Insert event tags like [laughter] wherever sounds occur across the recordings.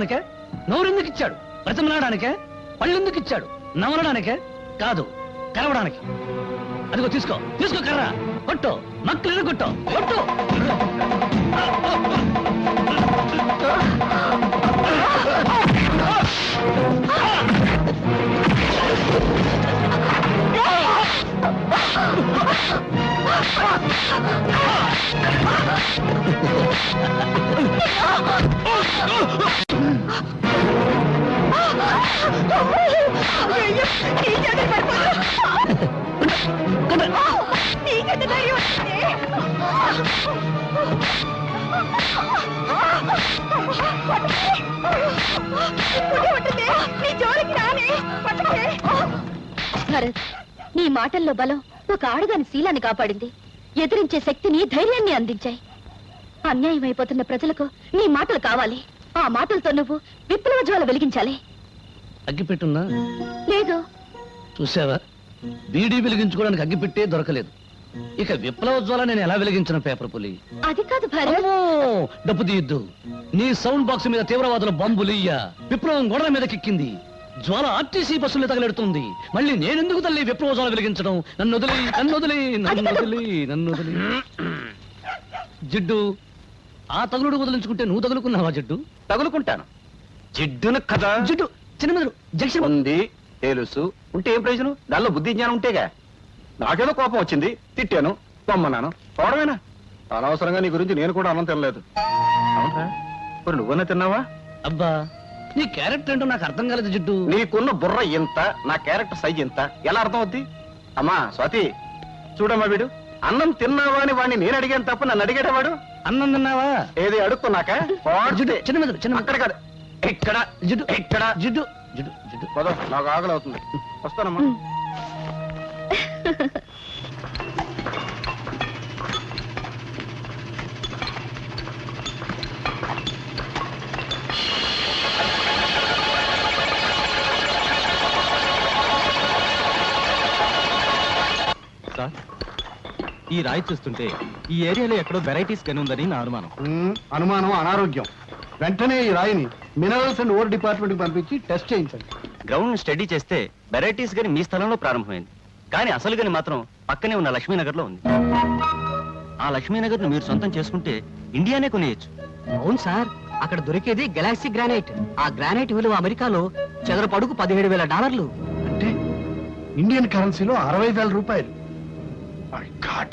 అనకే నోరెందుకు ఇచ్చాడు? బ్రతిమలాడానికే పళ్ళెందుకు ఇచ్చాడు? నమలడానికే కాదు కలవడానికి. అదిగో తీసుకో తీసుకో కర్ర. కొట్టు మక్కలు కొట్టు కొట్టు. భరత్ నీ మాటల్లో బలం ఒక ఆడదాని శీలాన్ని కాపాడింది. ఎదిరించే శక్తిని ధైర్యాన్ని అందించాయి. అన్యాయం అయిపోతున్న ప్రజలకు నీ మాటలు కావాలి. ఆ మాటలతో నువ్వు విప్లవ జ్వాల వెలిగించాలి. అగ్గిపెట్టుందా? లేదు. చూసావా? బీడీ వెలిగించుకోవడానికి అగ్గిపెట్టే దొరకలేదు. ఇక విప్లవోజ్వాల నేను ఎలా వెలిగించిన పేపర్ పులి? అది కాదు భరత్! డబ్బు తీయద్దు. నీ సౌండ్ బాక్స్ మీద తీవ్రవాదుల బాంబులియ్య విప్లవం గోడల మీద కెక్కింది. జ్వాల ఆర్టీసీ బస్సులు తగలెడుతుంది. మళ్ళీ నేనెందుకు తల్లి విప్లవ జ్వాల వెలిగించడం? నన్ను వదిలి నన్ను వదిలి నన్ను వదిలి నన్ను వదిలి. జిడ్డు ఆ తగులుడు వదిలించుకుంటే నువ్వు తగులుకున్నావా జిడ్డు? తగులుకుంటాను. జిడ్డును కదా. జిడ్డు చిన్న మెదడు జంక్షన్ ఉంది తెలుసు. ఉంటే ఏం ప్రయోజనం? దానిలో బుద్ధి జ్ఞానం ఉంటేగా. నాకేదో కోపం వచ్చింది. తిట్టాను పొమ్మన్నాను. పోవడమేనా? అనవసరంగా నీ గురించి నేను కూడా అన్నం తినలేదు. అవునరా? మరి నువ్వన్నా తిన్నావా? అబ్బా నీ క్యారెక్టర్ ఏంటో నాకు అర్థం కాలేదు జిడ్డు. నీకున్న బుర్ర ఇంత నా క్యారెక్టర్ సైజ్ ఇంత ఎలా అర్థం అవుద్ది అమ్మా స్వాతి చూడమ్మా వీడు. అన్నం తిన్నావా అని వాడిని నేను అడిగాను తప్ప నన్ను అడిగాడా వాడు అన్నం తిన్నావా? ఏది అడుక్కున్నాక? చిన్న చిన్న అక్కడ కాదు. ఇక్కడ జిడ్డు ఇక్కడ జిడ్డు జిడ్డు జిడ్డు పద నాకు ఆకలి అవుతుంది. వస్తానమ్మా. సార్ ఈ రాయి చూస్తుంటే ఈ ఏరియాలో ఎక్కడో వెరైటీస్ గని ఉందని నా అనుమానం. అనుమానం అనారోగ్యం? వెంటనే ఈ రాయిని మినరల్స్ అండ్ ఓర్ డిపార్ట్మెంట్కి పంపించి టెస్ట్ చేయించండి. గ్రౌండ్ స్టడీ చేస్తే వెరైటీస్ గని మీ స్థలంలో ప్రారంభమైంది. కానీ అసలు గని మాత్రం పక్కనే ఉన్న లక్ష్మీనగర్లో ఉంది. ఆ లక్ష్మీనగర్ను మీరు సొంతం చేసుకుంటే ఇండియానే కొనేయచ్చు. అవును సార్ అక్కడ దొరికేది గెలాక్సీ గ్రానైట్ ఆ గ్రానైట్ విలువ అమెరికాలో చదరపు అడుగు పదిహేడు వేల డాలర్లు. అంటే ఇండియన్ కరెన్సీలో అరవై వేల రూపాయలు. My God.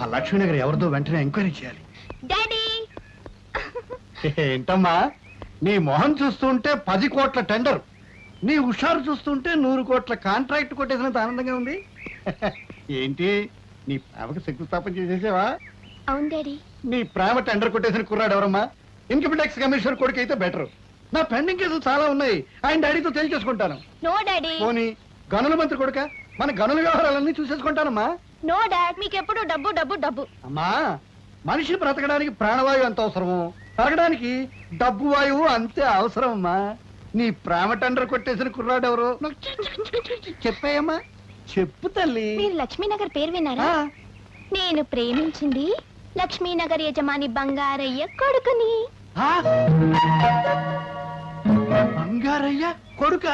ఆ లక్ష్మీనగర్ ఎవరిదో వెంటనే ఎంక్వైరీ చేయాలి. డాడీ ఏంటమ్మా? నీ మొహం చూస్తుంటే పది కోట్ల టెండర్. నీ హుషారు చూస్తుంటే నూరు కోట్ల కాంట్రాక్ట్ కొట్టేసినంత ఆనందంగా ఉంది. ఏంటి? నీ ప్రేమకు శంకుస్థాపన చేసేసావా? అవును డాడీ. నీ ప్రేమ టెండర్ కొట్టేసిన కుర్రాడు ఎవరమ్మా? ఇన్కమ్ ట్యాక్స్ కమిషనర్ కొడుకు అయితే బెటర్. నా పెండింగ్ కేసులు చాలా ఉన్నాయి. ఆయన డాడీతో తెలియచేసుకుంటాను నో డాడీ. పోనీ గనుల మంత్రి కొడుక మన గనుల వ్యవహారాలన్నీ చూసేసుకుంటానమ్మా. No dad. మీకు ఎప్పుడు డబ్బు డబ్బు డబ్బు. అమ్మా మనిషి బ్రతకడానికి ప్రాణవాయువు ఎంత అవసరమో? పెరగడానికి డబ్బు వాయువు అంతే అవసరం అమ్మా నీ ప్రేమ టెండర్ కొట్టేసిన కుర్రాడు ఎవరు నాకు చి- చి- చి- చి- చి- చెప్పేయమ్మా. చెప్పు తల్లి. మీరు లక్ష్మీనగర్ పేరు విన్నారా? ఆ, నేను ప్రేమించింది లక్ష్మీనగర్ యజమాని బంగారయ్య కొడుకుని. ఆ? బంగారయ్య కొడుక?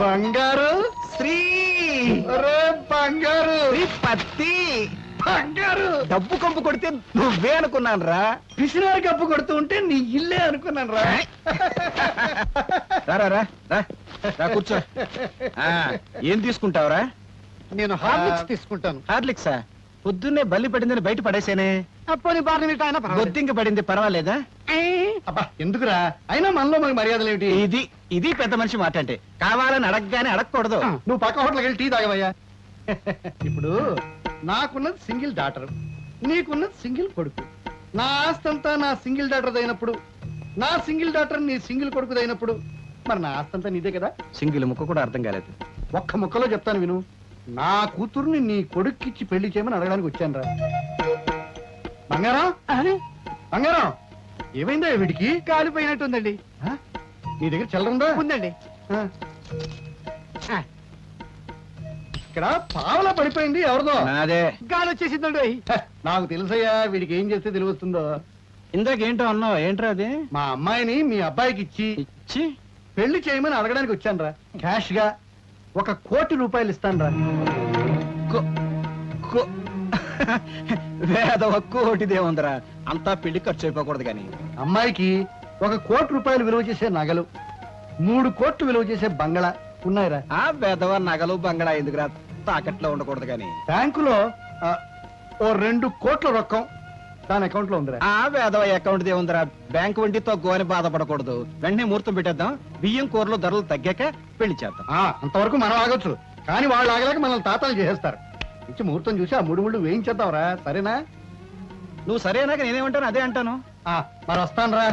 బంగారు శ్రీ. ఒరే బంగారు. పత్తి. బంగారు. డబ్బు కంపు కొడితే నువ్వే అనుకున్నాను రా పిసినారి కప్పు కొడుతూ ఉంటే నీ ఇల్లే అనుకున్నాను రా రా రా, రా రా. రా కూర్చో. ఆ, ఏం తీసుకుంటావురా? నేను హార్లిక్స్ తీసుకుంటాను. హార్లిక్సా? పొద్దున్నే బల్లి పడిందని బయట పడేసేనే. బారిన ఆయన పర్వాలేదు. బొద్దింక పడింది పర్వాలేదా? అబ్బా ఎందుకురా? అయినా మనలో మనకి మర్యాదలు ఏమిటి ఇది ఇది పెద్ద మనిషి మాట అంటే. కావాలని అడగగానే అడగకూడదు. నువ్వు పక్క హోటల్కి వెళ్ళి టీ తాగవయ్యా. ఇప్పుడు నాకున్నది సింగిల్ డాటర్ నీకున్నది సింగిల్ కొడుకు. నా ఆస్తంతా నా సింగిల్ డాటర్ అయినప్పుడు నా సింగిల్ డాటర్ నీ సింగిల్ కొడుకు అయినప్పుడు మరి నా ఆస్తంతా నీదే కదా? సింగిల్ ముక్క కూడా అర్థం కాలేదు. ఒక్క ముక్కలో చెప్తాను విను. నా కూతుర్ని నీ కొడుక్కిచ్చి పెళ్ళి చేయమని అడగడానికి వచ్చాను రా బంగారం బంగారం? ఏమైందా వీడికి? కాలిపోయినట్టుందండి. ఆ? నీ దగ్గర చిల్లరుందా ఉందండి. ఆ. ఇక్కడ పావలా పడిపోయింది ఎవరిదో. నాదే. గాలి వచ్చేసిందండి నాకు తెలుసయ్యా వీడికి ఏం చేస్తే తెలివస్తుందో ఇందాకేంటో అన్నావు ఏంట్రా అది? మా అమ్మాయిని మీ అబ్బాయికి ఇచ్చి ఇచ్చి? పెళ్ళి చేయమని అడగడానికి వచ్చానురా. క్యాష్గా ఒక కోటి రూపాయలు ఇస్తానురా. కో- కో- [laughs] వేదవ కోటిదే ఉందరా. అంతా పెళ్ళి ఖర్చు అయిపోకూడదు కానీ అమ్మాయికి ఒక కోటి రూపాయలు విలువ చేసే నగలు మూడు కోట్లు విలువ చేసే బంగళా ఉన్నాయిరా. ఆ వేదవ నగలు బంగళా ఎందుకురా తాకట్లో ఉండకూడదు కానీ బ్యాంకులో ఆ, ఓ రెండు కోట్ల రొక్కం దాని అకౌంట్లో ఉందిరా. ఆ వేదవ అకౌంట్ దే ఉందిరా. బ్యాంక్ వడ్డీ తక్కువ అని బాధపడకూడదు. వెంటనే ముహూర్తం పెట్టేద్దాం. బియ్యం కూరలు ధరలు తగ్గాక పెళ్ళి చేద్దాం. ఆ, అంతవరకు మనం ఆగొచ్చు. కానీ వాళ్ళు ఆగలేక మనల్ని తాతాలు చేసేస్తారు. ఇచ్చి ముహూర్తం చూసి ఆ ముడి ముళ్ళు వేయించేద్దాంరా. సరేనా? నువ్వు సరేనాక నేనేమంటాను అదే అంటాను. ఆ, మరి వస్తాను రా